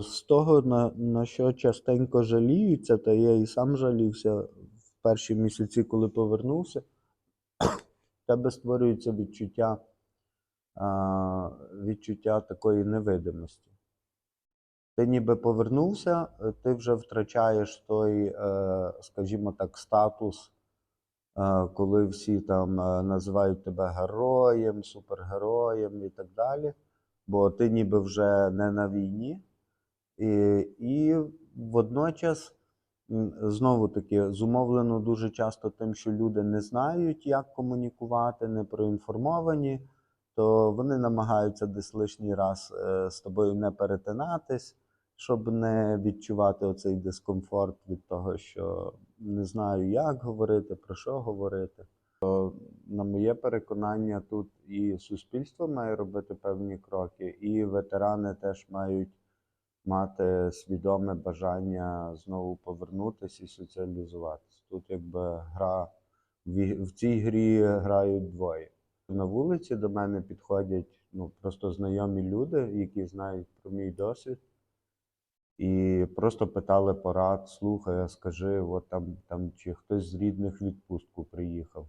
З того, на, на що частенько жаліються, та я і сам жалівся в перші місяці, коли повернувся, в тебе створюється відчуття, а, відчуття такої невидимості. Ти ніби повернувся, ти вже втрачаєш той, е, скажімо так, статус, е, коли всі там е, називають тебе героєм, супергероєм і так далі. Бо ти ніби вже не на війні. І, водночас, знову таки, зумовлено дуже часто тим, що люди не знають, як комунікувати, не проінформовані, то вони намагаються десь лишній раз е, з тобою не перетинатись, щоб не відчувати оцей дискомфорт від того, що не знаю, як говорити, про що говорити. То, на моє переконання, тут і суспільство має робити певні кроки, і ветерани теж мають мати свідоме бажання знову повернутися і соціалізуватися. Тут якби гра в, цій грі грають двоє. На вулиці до мене підходять ну, просто знайомі люди, які знають про мій досвід, і просто питали порад, слухай, скажи, от там, там чи хтось з рідних відпустку приїхав,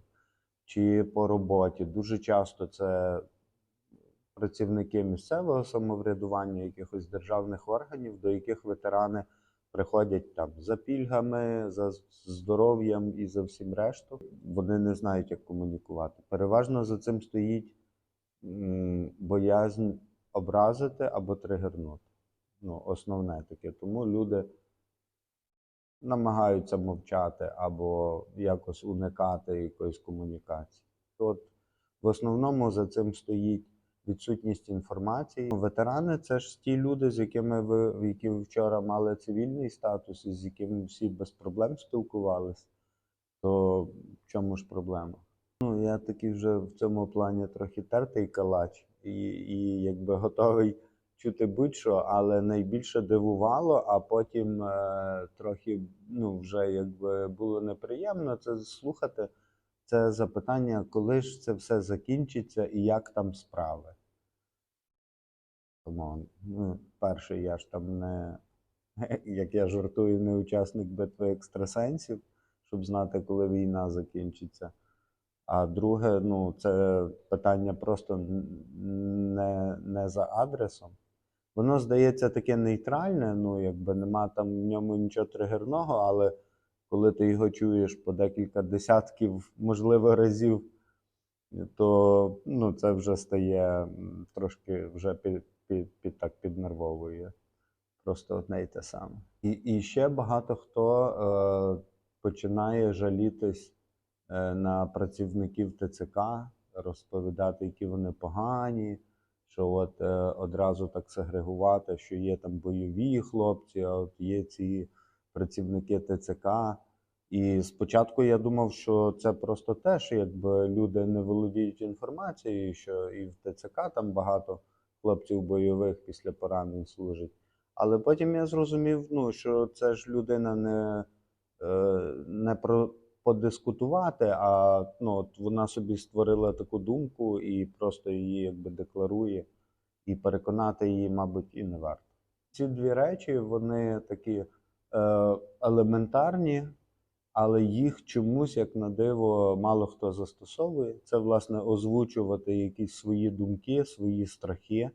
чи по роботі. Дуже часто це працівники місцевого самоврядування, якихось державних органів, до яких ветерани приходять там за пільгами, за здоров'ям і за всім решту. Вони не знають, як комунікувати. Переважно за цим стоїть боязнь образити або тригернути. Ну, основне таке. Тому люди намагаються мовчати або якось уникати якоїсь комунікації. От в основному за цим стоїть відсутність інформації. Ветерани це ж ті люди, з якими ви які ви вчора мали цивільний статус, і з якими всі без проблем спілкувалися. То в чому ж проблема? Ну, я такий вже в цьому плані трохи тертий калач, і, і якби готовий чути будь-що, але найбільше дивувало, а потім е, трохи ну, вже якби було неприємно це слухати. Це запитання, коли ж це все закінчиться і як там справи. Тому, ну, перше, я ж там не, як я жартую, не учасник битви екстрасенсів, щоб знати, коли війна закінчиться. А друге, ну, це питання просто не, не за адресом. Воно здається таке нейтральне, ну, якби нема там в ньому нічого тригерного, але коли ти його чуєш по декілька десятків, можливо, разів, то ну, це вже стає трошки вже під, під, так піднервовує. Просто одне й те саме. І, і ще багато хто е, починає жалітись е, на працівників ТЦК, розповідати, які вони погані, що от е, одразу так сегрегувати, що є там бойові хлопці, а от є ці працівники ТЦК. І спочатку я думав, що це просто те, що якби люди не володіють інформацією, що і в ТЦК там багато хлопців бойових після поранень служить. Але потім я зрозумів, ну, що це ж людина не, е, не про подискутувати, а ну, от вона собі створила таку думку і просто її якби декларує, і переконати її, мабуть, і не варто. Ці дві речі вони такі е, елементарні, але їх чомусь, як на диво, мало хто застосовує. Це, власне, озвучувати якісь свої думки, свої страхи.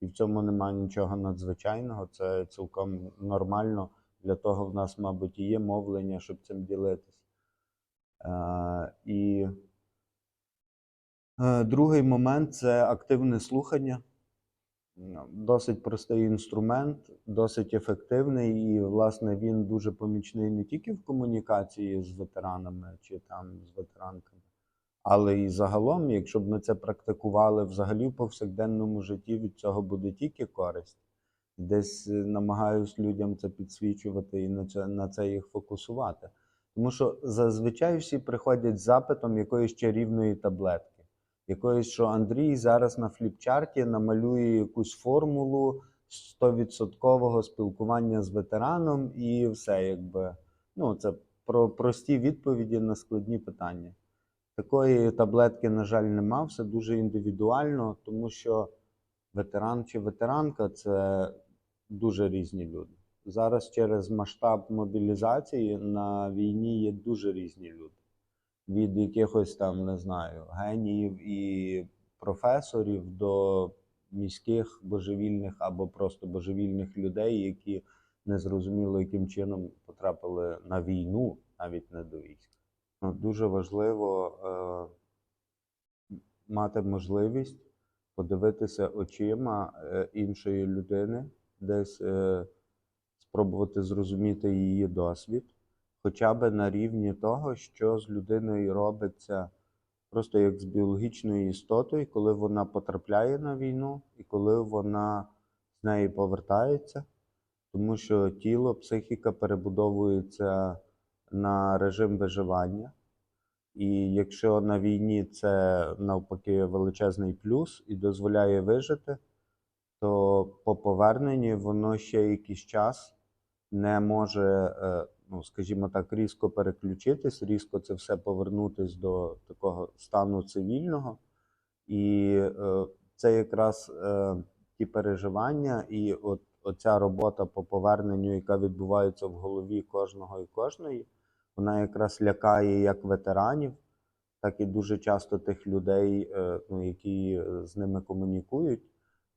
І в цьому немає нічого надзвичайного. Це цілком нормально. Для того в нас, мабуть, і є мовлення, щоб цим ділитись. Е, і е, другий момент це активне слухання. Досить простий інструмент, досить ефективний, і, власне, він дуже помічний не тільки в комунікації з ветеранами чи там з ветеранками, але і загалом, якщо б ми це практикували взагалі в повсякденному житті, від цього буде тільки користь. Десь е, намагаюсь людям це підсвічувати і на це, на це їх фокусувати. Тому що зазвичай всі приходять з запитом якоїсь чарівної таблетки якоїсь, що Андрій зараз на фліпчарті намалює якусь формулу 100% спілкування з ветераном, і все, якби. Ну, це про прості відповіді на складні питання. Такої таблетки, на жаль, нема, все дуже індивідуально, тому що ветеран чи ветеранка це дуже різні люди. Зараз через масштаб мобілізації на війні є дуже різні люди. Від якихось там, не знаю, геніїв і професорів до міських божевільних або просто божевільних людей, які незрозуміло яким чином потрапили на війну, навіть не до війська. Ну, Дуже важливо е, мати можливість подивитися очима е, іншої людини, десь е, спробувати зрозуміти її досвід, хоча б на рівні того, що з людиною робиться просто як з біологічною істотою, коли вона потрапляє на війну і коли вона з неї повертається, тому що тіло, психіка перебудовується на режим виживання. І якщо на війні це навпаки величезний плюс і дозволяє вижити, то по поверненні воно ще якийсь час не може, е, ну скажімо так, різко переключитись, різко це все повернутись до такого стану цивільного. І е, це якраз е, ті переживання, і от оця робота по поверненню, яка відбувається в голові кожного і кожної, вона якраз лякає як ветеранів, так і дуже часто тих людей, е, ну, які е, з ними комунікують,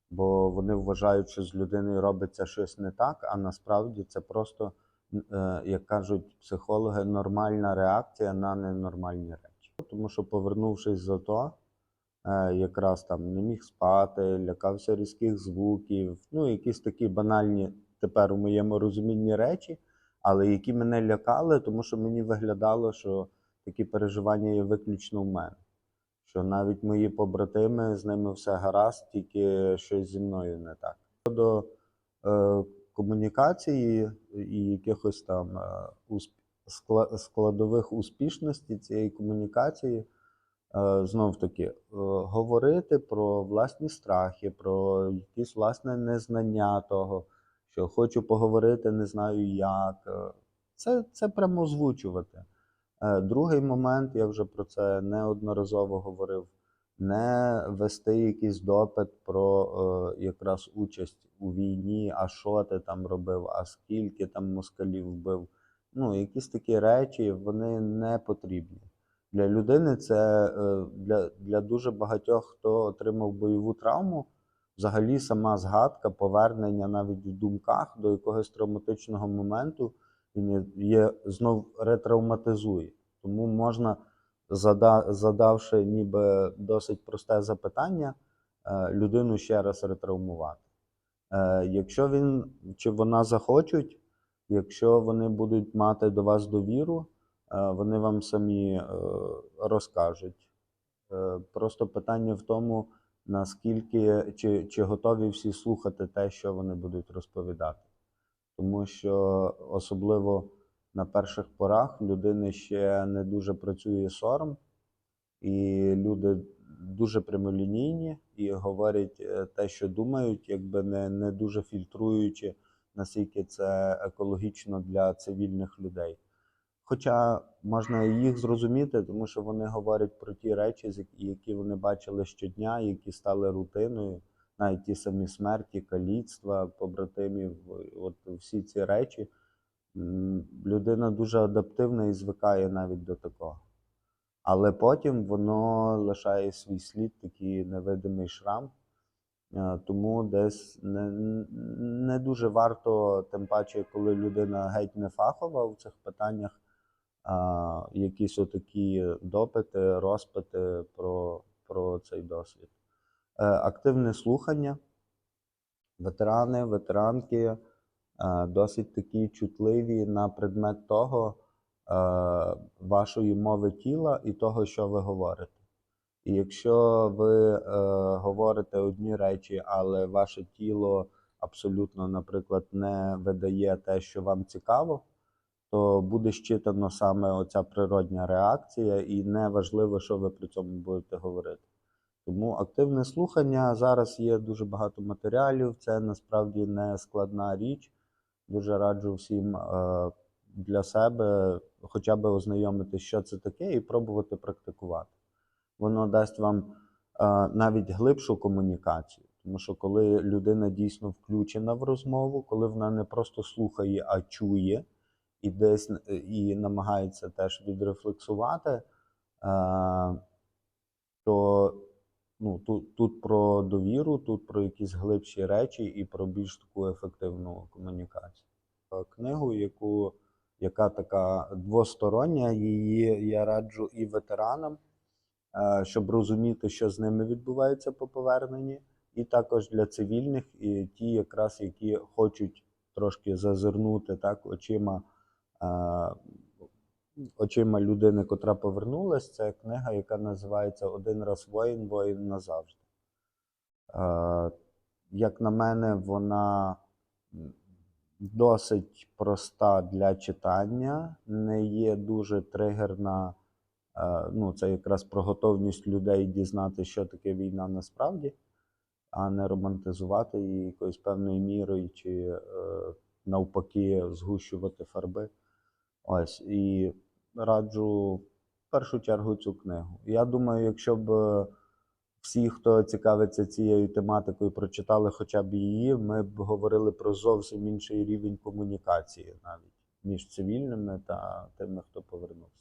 бо вони вважають, що з людиною робиться щось не так, а насправді це просто, як кажуть психологи, нормальна реакція на ненормальні речі. Тому що, повернувшись з АТО, е, якраз там не міг спати, лякався різких звуків, ну, якісь такі банальні тепер у моєму розумінні речі, але які мене лякали, тому що мені виглядало, що такі переживання є виключно в мене. Що навіть мої побратими з ними все гаразд, тільки щось зі мною не так. Щодо е, комунікації і якихось там е, складових успішності цієї комунікації, е, знов таки, е, говорити про власні страхи, про якісь власне незнання того, що хочу поговорити, не знаю як. Це, це прямо озвучувати. Другий момент, я вже про це неодноразово говорив, не вести якийсь допит про е, якраз участь у війні, а що ти там робив, а скільки там москалів вбив. Ну, якісь такі речі, вони не потрібні. Для людини це е, для, для дуже багатьох, хто отримав бойову травму, взагалі сама згадка, повернення навіть в думках до якогось травматичного моменту він є- знов ретравматизує. Тому можна, задавши ніби досить просте запитання, е, людину ще раз ретравмувати. Е, Якщо він чи вона захочуть, якщо вони будуть мати до вас довіру, е, вони вам самі розкажуть. Просто питання в тому, наскільки чи, чи готові всі слухати те, що вони будуть розповідати. Тому що особливо на перших порах людини ще не дуже працює сором, і люди дуже прямолінійні і говорять е, те, що думають, якби не, не дуже фільтруючи, наскільки це екологічно для цивільних людей. Хоча можна їх зрозуміти, тому що вони говорять про ті речі, які вони бачили щодня, які стали рутиною, навіть ті самі смерті, каліцтва, побратимів, от всі ці речі. Людина дуже адаптивна і звикає навіть до такого. Але потім воно лишає свій слід, такий невидимий шрам. Е, Тому десь не, не дуже варто, тим паче, коли людина геть не фахова в цих питаннях, а, якісь отакі допити, розпити про, про цей досвід. Е, Активне слухання. Ветерани, ветеранки досить такі чутливі на предмет того, е, вашої мови тіла і того, що ви говорите. І якщо ви е, говорите одні речі, але ваше тіло абсолютно, наприклад, не видає те, що вам цікаво, то буде щитано саме оця природня реакція, і не важливо, що ви при цьому будете говорити. Тому активне слухання зараз є дуже багато матеріалів. Це насправді не складна річ. Дуже раджу всім е, для себе хоча б ознайомитися, що це таке, і пробувати практикувати. Воно дасть вам е, навіть глибшу комунікацію, Тому що коли людина дійсно включена в розмову, коли вона не просто слухає, а чує і десь і намагається теж відрефлексувати, е, то ну, тут, тут про довіру, тут про якісь глибші речі і про більш таку ефективну комунікацію. Е, Книгу, яку, яка така двостороння, її я раджу і ветеранам, е, щоб розуміти, що з ними відбувається по поверненні, і також для цивільних, і ті, якраз які хочуть трошки зазирнути так очима. Очима людини, котра повернулась, це книга, яка називається Один раз воїн, воїн назавжди. Е, Як на мене, вона досить проста для читання, не є дуже тригерна. Е, Ну, це якраз про готовність людей дізнати, що таке війна насправді, а не романтизувати її якоюсь певною мірою чи е, навпаки згущувати фарби. Ось і раджу в першу чергу цю книгу. Я думаю, якщо б е, всі, хто цікавиться цією тематикою, прочитали хоча б її, ми б говорили про зовсім інший рівень комунікації навіть між цивільними та тими, хто повернувся.